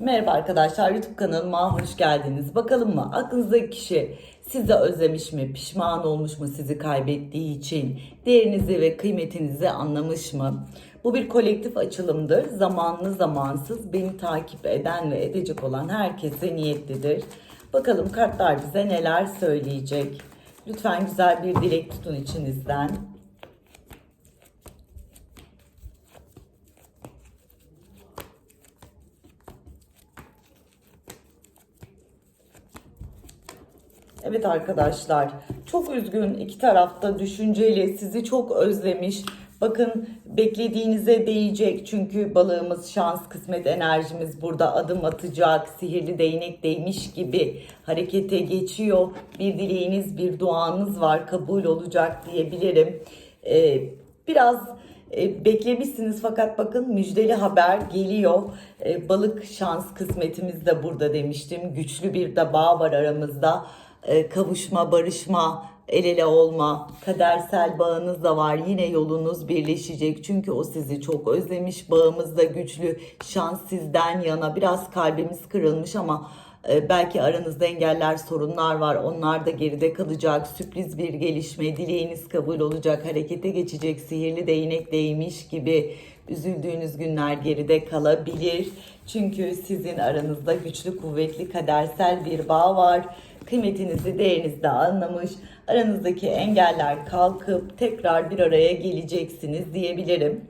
Merhaba arkadaşlar YouTube kanalıma hoş geldiniz. Bakalım mı aklınızdaki kişi sizi özlemiş mi, pişman olmuş mu sizi kaybettiği için, değerinizi ve kıymetinizi anlamış mı? Bu bir kolektif açılımdır. Zamanlı zamansız beni takip eden ve edecek olan herkese niyetlidir. Bakalım kartlar bize neler söyleyecek. Lütfen güzel bir dilek tutun içinizden. Evet arkadaşlar çok üzgün iki tarafta düşünceli sizi çok özlemiş. Bakın beklediğinize değecek çünkü balığımız şans kısmet enerjimiz burada adım atacak sihirli değnek değmiş gibi harekete geçiyor. Bir dileğiniz bir duanız var kabul olacak diyebilirim. Ee, biraz e, beklemişsiniz fakat bakın müjdeli haber geliyor. E, balık şans kısmetimiz de burada demiştim. Güçlü bir de var aramızda. E, kavuşma, barışma, el ele olma, kadersel bağınız da var. Yine yolunuz birleşecek. Çünkü o sizi çok özlemiş. Bağımız da güçlü. Şans sizden yana. Biraz kalbimiz kırılmış ama e, belki aranızda engeller, sorunlar var. Onlar da geride kalacak. Sürpriz bir gelişme, dileğiniz kabul olacak. Harekete geçecek. Sihirli değnek değmiş gibi üzüldüğünüz günler geride kalabilir. Çünkü sizin aranızda güçlü, kuvvetli, kadersel bir bağ var. Kıymetinizi, değerinizi de anlamış. Aranızdaki engeller kalkıp tekrar bir araya geleceksiniz diyebilirim.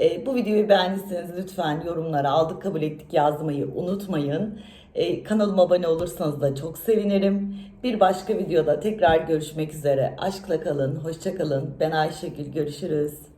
E, bu videoyu beğendiyseniz lütfen yorumlara aldık kabul ettik yazmayı unutmayın. E, kanalıma abone olursanız da çok sevinirim. Bir başka videoda tekrar görüşmek üzere. Aşkla kalın, hoşça kalın. Ben Ayşegül, görüşürüz.